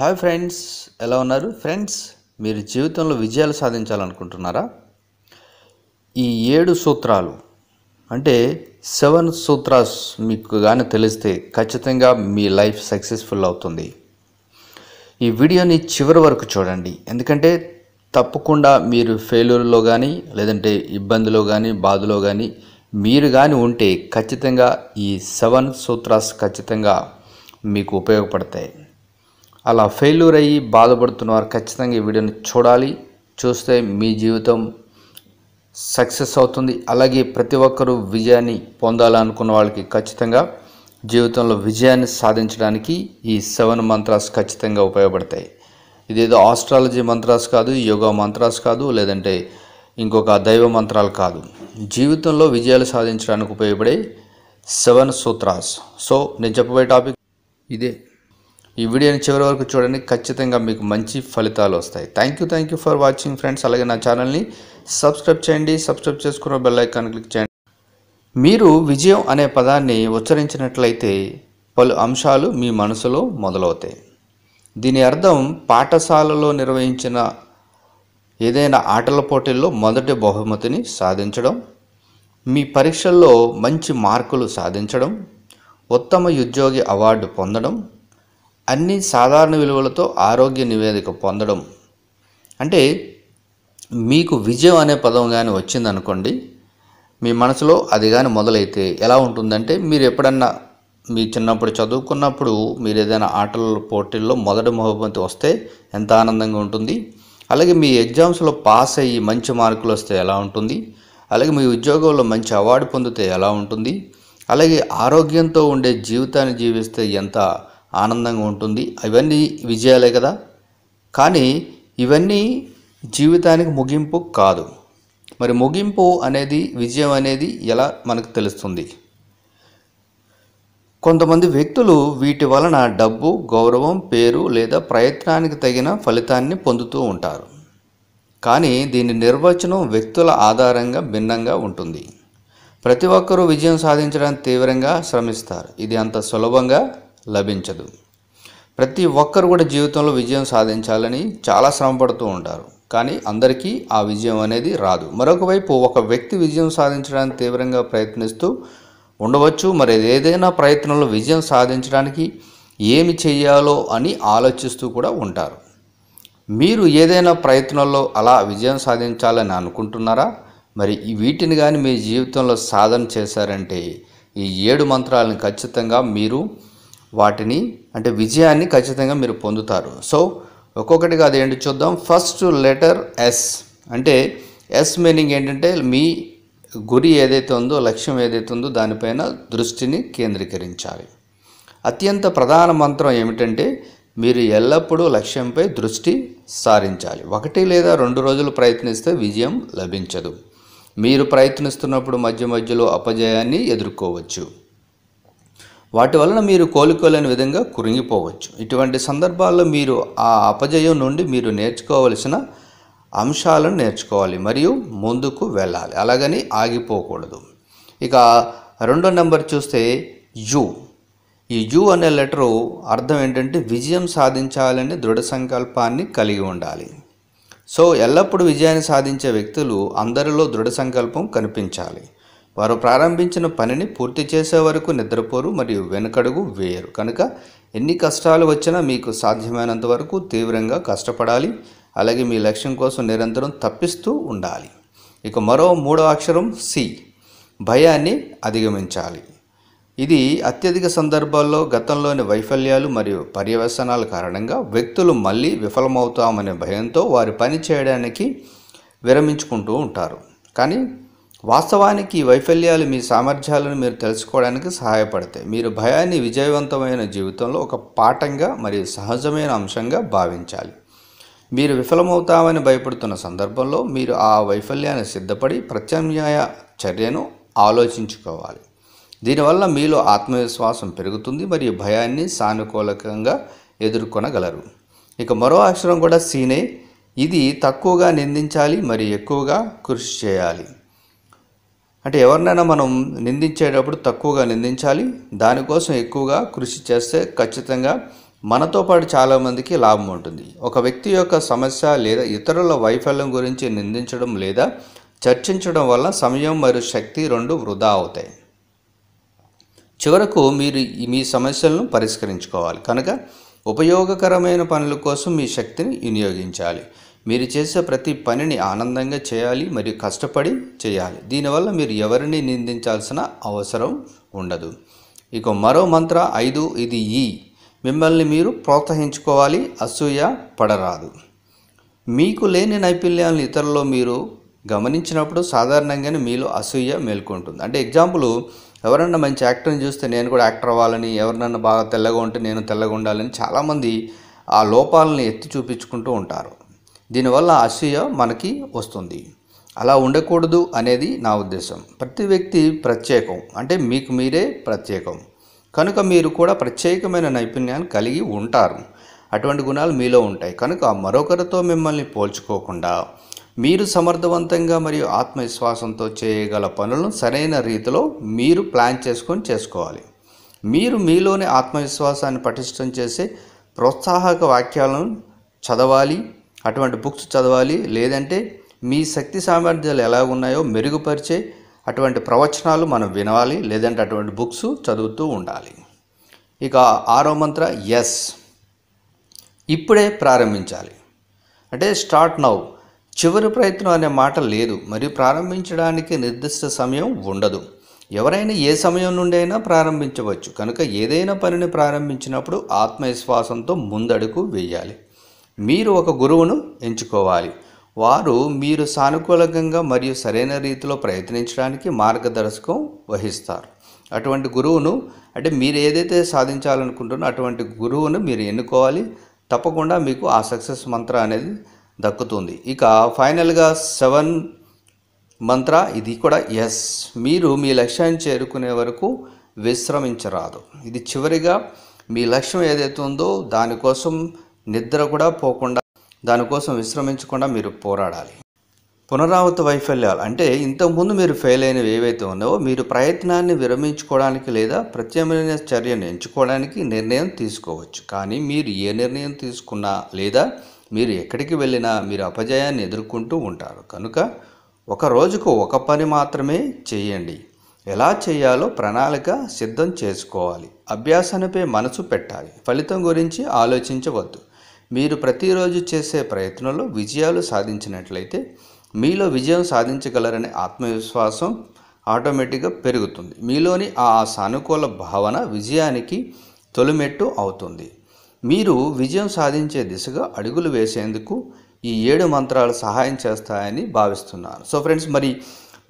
Hi friends ఎలా ఉన్నారు? Friends మీరు జీవితంలో విజయాలు సాధించాలనుకుంటున్నారా? ఈ ఏడు సూత్రాలు అంటే సెవెన్ సూత్రాస్ మీకు కానీ తెలిస్తే ఖచ్చితంగా మీ లైఫ్ సక్సెస్ఫుల్ అవుతుంది. ఈ వీడియోని చివరి వరకు చూడండి. ఎందుకంటే తప్పకుండా మీరు ఫెయిల్యూర్లో కానీ లేదంటే ఇబ్బందిలో కానీ బాధలో కానీ మీరు కానీ ఉంటే ఖచ్చితంగా ఈ సెవెన్ సూత్రాస్ ఖచ్చితంగా మీకు ఉపయోగపడతాయి. అలా ఫెయిల్యూర్ అయ్యి బాధపడుతున్న వారు ఖచ్చితంగా ఈ వీడియోని చూడాలి. చూస్తే మీ జీవితం సక్సెస్ అవుతుంది. అలాగే ప్రతి ఒక్కరూ విజయాన్ని పొందాలనుకున్న వాళ్ళకి ఖచ్చితంగా జీవితంలో విజయాన్ని సాధించడానికి ఈ సెవెన్ మంత్రాస్ ఖచ్చితంగా ఉపయోగపడతాయి. ఇదేదో ఆస్ట్రాలజీ మంత్రాస్ కాదు యోగా మంత్రాస్ కాదు లేదంటే ఇంకొక దైవ మంత్రాలు కాదు. జీవితంలో విజయాలు సాధించడానికి ఉపయోగపడే సెవెన్ సూత్రాస్ సో నేను చెప్పబోయే టాపిక్ ఇదే. ఈ వీడియోని చివరి వరకు చూడండి. ఖచ్చితంగా మీకు మంచి ఫలితాలు వస్తాయి. Thank you thank you for watching friends అలాగే నా ఛానల్ని సబ్స్క్రైబ్ చేయండి. సబ్స్క్రైబ్ చేసుకున్న బెల్ ఐకాన్ క్లిక్ చేయండి. మీరు విజయం అనే పదాన్ని ఉచ్చరించినట్లయితే పలు అంశాలు మీ మనసులో మొదలవుతాయి. దీని అర్థం పాఠశాలలో నిర్వహించిన ఏదైనా ఆటల పోటీల్లో మొదటి బహుమతిని సాధించడం మీ పరీక్షల్లో మంచి మార్కులు సాధించడం ఉత్తమ ఉద్యోగి అవార్డు పొందడం అన్ని సాధారణ విలువలతో ఆరోగ్య నివేదిక పొందడం. అంటే మీకు విజయం అనే పదం కానీ వచ్చిందనుకోండి మీ మనసులో అది కానీ మొదలైతే ఎలా ఉంటుందంటే మీరు ఎప్పుడన్నా మీ చిన్నప్పుడు చదువుకున్నప్పుడు మీరు ఏదైనా ఆటల పోటీల్లో మొదటి బహుమతి వస్తే ఎంత ఆనందంగా ఉంటుంది. అలాగే మీ ఎగ్జామ్స్లో పాస్ అయ్యి మంచి మార్కులు వస్తే ఎలా ఉంటుంది. అలాగే మీ ఉద్యోగంలో మంచి అవార్డు పొందితే ఎలా ఉంటుంది. అలాగే ఆరోగ్యంతో ఉండే జీవితాన్ని జీవిస్తే ఎంత ఆనందంగా ఉంటుంది. ఇవన్నీ విజయాలే కదా. కానీ ఇవన్నీ జీవితానికి ముగింపు కాదు. మరి ముగింపు అనేది విజయం అనేది ఎలా మనకు తెలుస్తుంది? కొంతమంది వ్యక్తులు వీటి వలన డబ్బు గౌరవం పేరు లేదా ప్రయత్నానికి తగిన ఫలితాన్ని పొందుతూ ఉంటారు. కానీ దీని నిర్వచనం వ్యక్తుల ఆధారంగా భిన్నంగా ఉంటుంది. ప్రతి ఒక్కరూ విజయం సాధించడానికి తీవ్రంగా శ్రమిస్తారు. ఇది అంత సులభంగా లభించదు. ప్రతి ఒక్కరు కూడా జీవితంలో విజయం సాధించాలని చాలా శ్రమపడుతూ ఉంటారు. కానీ అందరికీ ఆ విజయం అనేది రాదు. మరొక వైపు ఒక వ్యక్తి విజయం సాధించడానికి తీవ్రంగా ప్రయత్నిస్తూ ఉండవచ్చు. మరి ఏదైనా ప్రయత్నంలో విజయం సాధించడానికి ఏమి చేయాలో అని ఆలోచిస్తూ కూడా ఉంటారు. మీరు ఏదైనా ప్రయత్నంలో అలా విజయం సాధించాలని అనుకుంటున్నారా? మరి వీటిని కానీ మీ జీవితంలో సాధన చేశారంటే ఈ ఏడు మంత్రాలను ఖచ్చితంగా మీరు వాటిని అంటే విజయాన్ని ఖచ్చితంగా మీరు పొందుతారు. సో ఒక్కొక్కటిగా అది ఏంటి చూద్దాం. ఫస్ట్ లెటర్ ఎస్ అంటే ఎస్ మీనింగ్ ఏంటంటే మీ గురి ఏదైతే ఉందో లక్ష్యం ఏదైతే ఉందో దానిపైన దృష్టిని కేంద్రీకరించాలి. అత్యంత ప్రధాన మంత్రం ఏమిటంటే మీరు ఎల్లప్పుడూ లక్ష్యంపై దృష్టి సారించాలి. ఒకటి లేదా రెండు రోజులు ప్రయత్నిస్తే విజయం లభించదు. మీరు ప్రయత్నిస్తున్నప్పుడు మధ్య మధ్యలో అపజయాన్ని ఎదుర్కోవచ్చు. వాటి వలన మీరు కోలుకోలేని విధంగా కురింగిపోవచ్చు. ఇటువంటి సందర్భాల్లో మీరు ఆ అపజయం నుండి మీరు నేర్చుకోవలసిన అంశాలను నేర్చుకోవాలి మరియు ముందుకు వెళ్ళాలి. అలాగని ఆగిపోకూడదు. ఇక రెండో నెంబర్ చూస్తే యు. ఈ యు అనే లెటరు అర్థం ఏంటంటే విజయం సాధించాలని దృఢ సంకల్పాన్ని కలిగి ఉండాలి. సో ఎల్లప్పుడూ విజయాన్ని సాధించే వ్యక్తులు అందరిలో దృఢ సంకల్పం కనిపించాలి. వారు ప్రారంభించిన పనిని పూర్తి చేసే వరకు నిద్రపోరు మరియు వెనుకడుగు వేయరు. కనుక ఎన్ని కష్టాలు వచ్చినా మీకు సాధ్యమైనంత వరకు తీవ్రంగా కష్టపడాలి. అలాగే మీ లక్ష్యం కోసం నిరంతరం తప్పిస్తూ ఉండాలి. ఇక మరో మూడో అక్షరం సి. భయాన్ని అధిగమించాలి. ఇది అత్యధిక సందర్భాల్లో గతంలోని వైఫల్యాలు మరియు పర్యవసనాల కారణంగా వ్యక్తులు మళ్ళీ విఫలమవుతామనే భయంతో వారి పని చేయడానికి విరమించుకుంటూ ఉంటారు. కానీ వాస్తవానికి ఈ వైఫల్యాలు మీ సామర్థ్యాలను మీరు తెలుసుకోవడానికి సహాయపడతాయి. మీరు భయాన్ని విజయవంతమైన జీవితంలో ఒక పాఠంగా మరియు సహజమైన అంశంగా భావించాలి. మీరు విఫలమవుతామని భయపడుతున్న సందర్భంలో మీరు ఆ వైఫల్యాన్ని సిద్ధపడి ప్రత్యామ్నాయ చర్యను ఆలోచించుకోవాలి. దీనివల్ల మీలో ఆత్మవిశ్వాసం పెరుగుతుంది మరియు భయాన్ని సానుకూలకంగా ఎదుర్కొనగలరు. ఇక మరో అక్షరం కూడా సీనే. ఇది తక్కువగా నిందించాలి మరియు ఎక్కువగా కృషి చేయాలి. అంటే ఎవరినైనా మనం నిందించేటప్పుడు తక్కువగా నిందించాలి. దానికోసం ఎక్కువగా కృషి చేస్తే ఖచ్చితంగా మనతో పాటు చాలామందికి లాభం ఉంటుంది. ఒక వ్యక్తి యొక్క సమస్య లేదా ఇతరుల వైఫల్యం గురించి నిందించడం లేదా చర్చించడం వల్ల సమయం మరియు శక్తి రెండు వృధా అవుతాయి. చివరకు మీరు మీ సమస్యలను పరిష్కరించుకోవాలి. కనుక ఉపయోగకరమైన పనుల కోసం మీ శక్తిని వినియోగించాలి. మీరు చేసే ప్రతి పనిని ఆనందంగా చేయాలి మరియు కష్టపడి చేయాలి. దీనివల్ల మీరు ఎవరిని నిందించాల్సిన అవసరం ఉండదు. ఇక మరో మంత్ర ఐదు ఇది ఈ. మిమ్మల్ని మీరు ప్రోత్సహించుకోవాలి అసూయ పడరాదు. మీకు లేని నైపుణ్యాలను ఇతరుల్లో మీరు గమనించినప్పుడు సాధారణంగానే మీలో అసూయ మేల్కొంటుంది. అంటే ఎగ్జాంపుల్ ఎవరన్నా మంచి యాక్టర్ని చూస్తే నేను కూడా యాక్టర్ అవ్వాలని ఎవరినన్నా బాగా తెల్లగా ఉంటే నేను తెల్లగా ఉండాలని చాలామంది ఆ లోపాలని ఎత్తి చూపించుకుంటూ ఉంటారు. దీనివల్ల అసూయ మనకి వస్తుంది. అలా ఉండకూడదు అనేది నా ఉద్దేశం. ప్రతి వ్యక్తి ప్రత్యేకం. అంటే మీకు మీరే ప్రత్యేకం. కనుక మీరు కూడా ప్రత్యేకమైన నైపుణ్యాన్ని కలిగి ఉంటారు. అటువంటి గుణాలు మీలో ఉంటాయి. కనుక మరొకరితో మిమ్మల్ని పోల్చుకోకుండా మీరు సమర్థవంతంగా మరియు ఆత్మవిశ్వాసంతో చేయగల పనులను సరైన రీతిలో మీరు ప్లాన్ చేసుకొని చేసుకోవాలి. మీరు మీలోని ఆత్మవిశ్వాసాన్ని పటిష్టం చేసే ప్రోత్సాహక వాక్యాలను చదవాలి అటువంటి బుక్స్ చదవాలి. లేదంటే మీ శక్తి సామర్థ్యాలు ఎలా ఉన్నాయో మెరుగుపరిచే అటువంటి ప్రవచనాలు మనం వినాలి. లేదంటే అటువంటి బుక్స్ చదువుతూ ఉండాలి. ఇక ఆరో మంత్ర ఎస్ ఇప్పుడే ప్రారంభించాలి. అంటే స్టార్ట్ నౌ చివరి ప్రయత్నం అనే మాట లేదు. మరియు ప్రారంభించడానికి నిర్దిష్ట సమయం ఉండదు. ఎవరైనా ఏ సమయం నుండి అయినా ప్రారంభించవచ్చు. కనుక ఏదైనా పనిని ప్రారంభించినప్పుడు ఆత్మవిశ్వాసంతో ముందడుగు వేయాలి. మీరు ఒక గురువును ఎంచుకోవాలి. వారు మీరు సానుకూలంగా మరియు సరైన రీతిలో ప్రయత్నించడానికి మార్గదర్శకం వహిస్తారు. అటువంటి గురువును అంటే మీరు ఏదైతే సాధించాలనుకుంటున్నో అటువంటి గురువును మీరు ఎన్నుకోవాలి. తప్పకుండా మీకు ఆ సక్సెస్ మంత్ర అనేది దక్కుతుంది. ఇక ఫైనల్గా సెవెన్ మంత్ర ఇది కూడా ఎస్. మీరు మీ లక్ష్యాన్ని చేరుకునే వరకు విశ్రమించరాదు. ఇది చివరిగా మీ లక్ష్యం ఏదైతే ఉందో దానికోసం నిద్ర కూడా పోకుండా దానికోసం విశ్రమించకుండా మీరు పోరాడాలి. పునరావృత వైఫల్యాలు అంటే ఇంతకుముందు మీరు ఫెయిల్ అయినవి ఏవైతే ఉన్నావో మీరు ప్రయత్నాన్ని విరమించుకోవడానికి లేదా ప్రత్యామ్నాయ చర్యను ఎంచుకోవడానికి నిర్ణయం తీసుకోవచ్చు. కానీ మీరు ఏ నిర్ణయం తీసుకున్నా లేదా మీరు ఎక్కడికి వెళ్ళినా మీరు అపజయాన్ని ఎదుర్కొంటూ ఉంటారు. కనుక ఒక రోజుకు ఒక పని మాత్రమే చేయండి. ఎలా చేయాలో ప్రణాళిక సిద్ధం చేసుకోవాలి. అభ్యాసానిపై మనసు పెట్టాలి. ఫలితం గురించి ఆలోచించవద్దు. మీరు ప్రతిరోజు చేసే ప్రయత్నంలో విజయాలు సాధించినట్లయితే మీలో విజయం సాధించగలరనే ఆత్మవిశ్వాసం ఆటోమేటిక్గా పెరుగుతుంది. మీలోని ఆ సానుకూల భావన విజయానికి తొలిమెట్టు అవుతుంది. మీరు విజయం సాధించే దిశగా అడుగులు వేసేందుకు ఈ ఏడు మంత్రాలు సహాయం చేస్తాయని భావిస్తున్నాను సో ఫ్రెండ్స్ మరి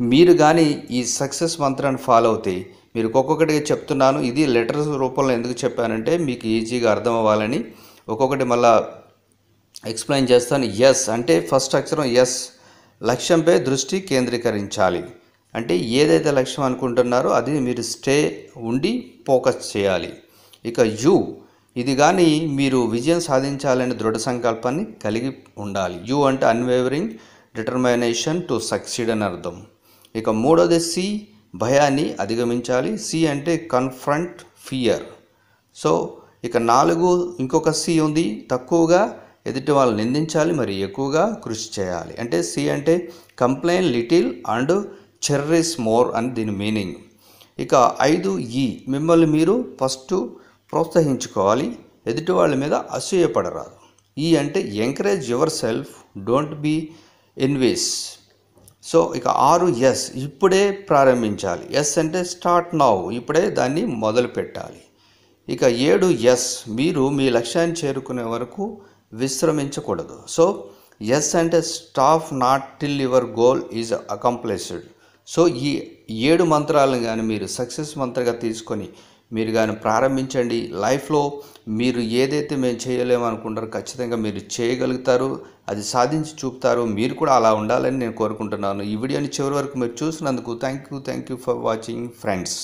మీరు కానీ ఈ సక్సెస్ మంత్రాన్ని ఫాలో అవుతే మీరు ఒక్కొక్కటిగా చెప్తున్నాను. ఇది లెటర్స్ రూపంలో ఎందుకు చెప్పానంటే మీకు ఈజీగా అర్థం అవ్వాలని ఒక్కొక్కటి మళ్ళా ఎక్స్ప్లెయిన్ చేస్తాను. ఎస్ అంటే ఫస్ట్ అక్షరం ఎస్ లక్ష్యంపై దృష్టి కేంద్రీకరించాలి. అంటే ఏదైతే లక్ష్యం అనుకుంటున్నారో అది మీరు స్టే ఉండి ఫోకస్ చేయాలి. ఇక యు ఇది కానీ మీరు విజయం సాధించాలనే దృఢ సంకల్పాన్ని కలిగి ఉండాలి. యు అంటే అన్వేవరింగ్ డిటర్మినేషన్ టు సక్సీడ్ అని అర్థం. ఇక మూడోది సి భయాన్ని అధిగమించాలి. సి అంటే కన్ఫ్రంట్ ఫియర్ సో ఇక నాలుగు ఇంకొక సి ఉంది. తక్కువగా ఎదుటి వాళ్ళు నిందించాలి మరి ఎక్కువగా కృషి చేయాలి. అంటే సి అంటే complain little and cherish more అని దీని మీనింగ్. ఇక ఐదు ఈ మిమ్మల్ని మీరు ఫస్ట్ ప్రోత్సహించుకోవాలి. ఎదుటి వాళ్ళ మీద అసూయపడరాదు. ఈ అంటే encourage yourself don't be envious. So ఇక ఆరు ఎస్ ఇప్పుడే ప్రారంభించాలి. ఎస్ అంటే స్టార్ట్ నౌ ఇప్పుడే దాన్ని మొదలు పెట్టాలి ఇక ఏడు ఎస్ మీరు మీ లక్ష్యాన్ని చేరుకునే వరకు విశ్రమించకూడదు. సో ఎస్ అంటే stop not till your goal is accomplished. So ఈ ఏడు మంత్రాలను కానీ మీరు సక్సెస్ మంత్రగా తీసుకొని మీరు కానీ ప్రారంభించండి. లైఫ్లో మీరు ఏదైతే మేము చేయలేమనుకుంటారో ఖచ్చితంగా మీరు చేయగలుగుతారు అది సాధించి చూపుతారు మీరు కూడా అలా ఉండాలని నేను కోరుకుంటున్నాను. ఈ వీడియోని చివరి వరకు మీరు చూసినందుకు thank you thank you for watching friends.